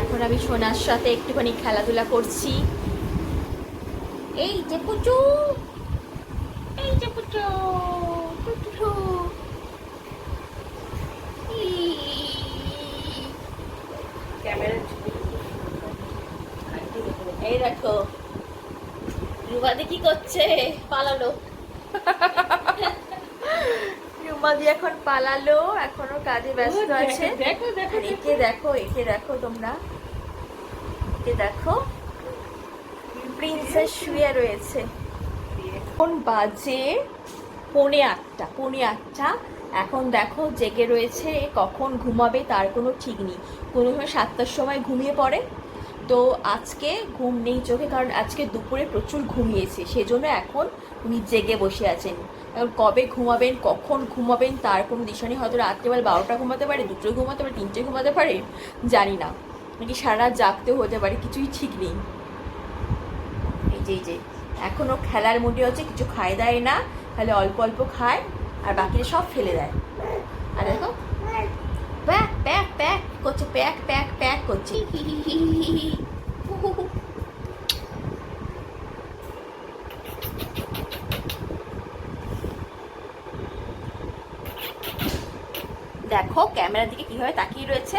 এখন আমি সোনার সাথে একটুখানি খেলাধুলা করছি। এই যে পুচু। এই যে পুচু। এই দেখো। রুমাদি কি করছে? পালালো। রুমাদি এখন পালালো এখনও কাজে ব্যস্ত আছে। দেখো দেখো একে দেখো। একে দেখো তোমরা। একে দেখো। প্রিন্সেস শুয়ে রয়েছে। এখন বাজে পৌনে আটটা পৌনে আটটা। এখন দেখো জেগে রয়েছে কখন ঘুমাবে তার কোনো ঠিক নেই। কোনো সময় সাতটার সময় ঘুমিয়ে পড়ে। তো আজকে ঘুম নেই চোখে, কারণ আজকে দুপুরে প্রচুর ঘুমিয়েছে। সেজন্য এখন উনি জেগে বসে আছেন। এখন কবে ঘুমাবেন, কখন ঘুমাবেন, তার কোনো দিশা নেই। হয়তো রাত্রেবেলা বারোটা ঘুমাতে পারে দুটো ঘুমাতে পারে, তিনটে ঘুমাতে পারে, জানি না। নাকি সারা জাগতেও হতে পারে, কিছুই ঠিক নেই। এই যে এই যে, এখনও খেলার মুডে হচ্ছে কিছু খায় দেয় না। তাহলে অল্প অল্প খায়, আর বাকিটা সব ফেলে দেয়। আর দেখো প্যাক প্যাক করছে প্যাক প্যাক প্যাক করছে। দেখো ক্যামেরার দিকে কীভাবে তাকিয়ে রয়েছে।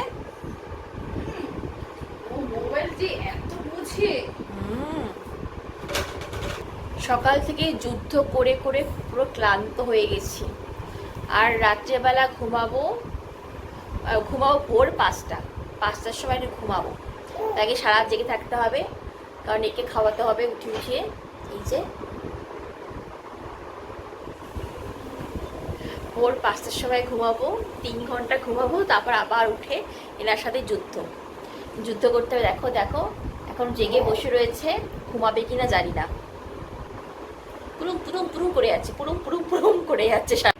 ও মোবাইল যে এত বুঝে। হুম। সকাল থেকে যুদ্ধ করে করে পুরো ক্লান্ত হয়ে গেছি। আর রাত্রেবেলা ঘুমাবো ঘুমাবো ভোর পাঁচটা। পাঁচটার সময় একটু ঘুমাবো। তাকে সারা জেগে থাকতে হবে, কারণ একে খাওয়াতে হবে উঠে উঠিয়ে এই যে। ভোর পাঁচটার সময় ঘুমাবো, তিন ঘণ্টা ঘুমাবো, তারপর আবার উঠে এনার সাথে যুদ্ধ। যুদ্ধ করতে হবে। দেখো দেখো, এখন জেগে বসে রয়েছে, ঘুমাবে কিনা জানি না। পুরুম পুরুম পুরুম করে যাচ্ছে, পুরুম পুরুম পুরুম করে যাচ্ছে সা-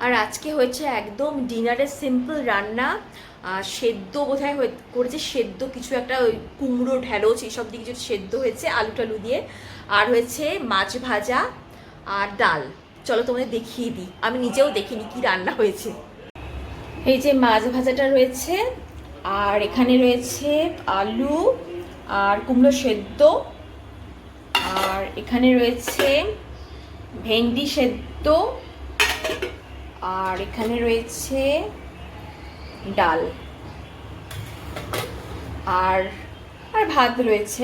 আর আজকে হয়েছে একদম ডিনারের সিম্পল রান্না। সেদ্ধ বোধহয় হয়ে- করেছে সেদ্ধ কিছু একটা ওই কুমড়ো ঢ্যাঁড়স এইসব দিয়ে কিছু সেদ্ধ হয়েছে আলু টালু দিয়ে। আর হয়েছে মাছ ভাজা আর ডাল। চলো তোমাদের দেখিয়ে দিই। আমি নিজেও দেখিনি কি রান্না হয়েছে। এই যে মাছ ভাজাটা রয়েছে, আর এখানে রয়েছে আলু আর কুমড়ো সেদ্ধ। আর এখানে রয়েছে ভেন্ডি সেদ্ধ। আর এখানে রয়েছে ডাল। আর আর ভাত রয়েছে।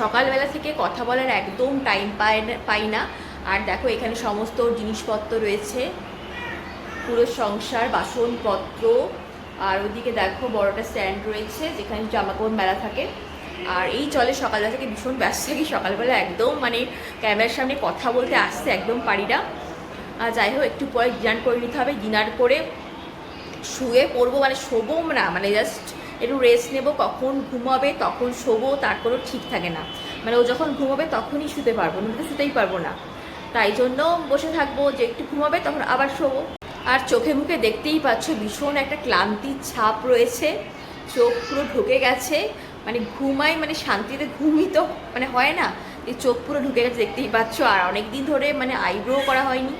সকালবেলা থেকে কথা বলার একদম টাইম না, পাই না। আর দেখো, এখানে সমস্ত জিনিসপত্র রয়েছে। পুরো সংসার, বাসনপত্র। আর ওদিকে দেখো, বড়টা স্ট্যান্ড রয়েছে, যেখানে জামাকাপড় মেলা থাকে। আর এই চলে সকালবেলা থেকে ভীষণ ব্যস্ত থাকি। সকালবেলা একদম মানে ক্যামেরার সামনে কথা বলতে আসতে একদম পারি না। যাই হোক, একটু পরে ডিনার করে নিতে হবে। ডিনার করে শুয়ে পড়ব মানে শোবো না মানে জাস্ট একটু রেস্ট নেব, কখন ঘুমাবে, তখন শোবো তার কোনো ঠিক থাকে না। মানে ও যখন ঘুমাবে, তখনই শুতে পারব না শুতেই পারব না। তাই জন্য বসে থাকব যে একটু ঘুমাবে, তখন আবার শোবো। আর চোখে মুখে দেখতেই পাচ্ছ, ভীষণ একটা ক্লান্তির ছাপ রয়েছে। চোখ পুরো ঢুকে গেছে। মানে ঘুমাই মানে শান্তিতে ঘুমই তো মানে হয় না এই চোখ পুরো ঢুকে গেছে, দেখতেই পাচ্ছ। আর অনেক দিন ধরে মানে আইব্রো করা হয়নি।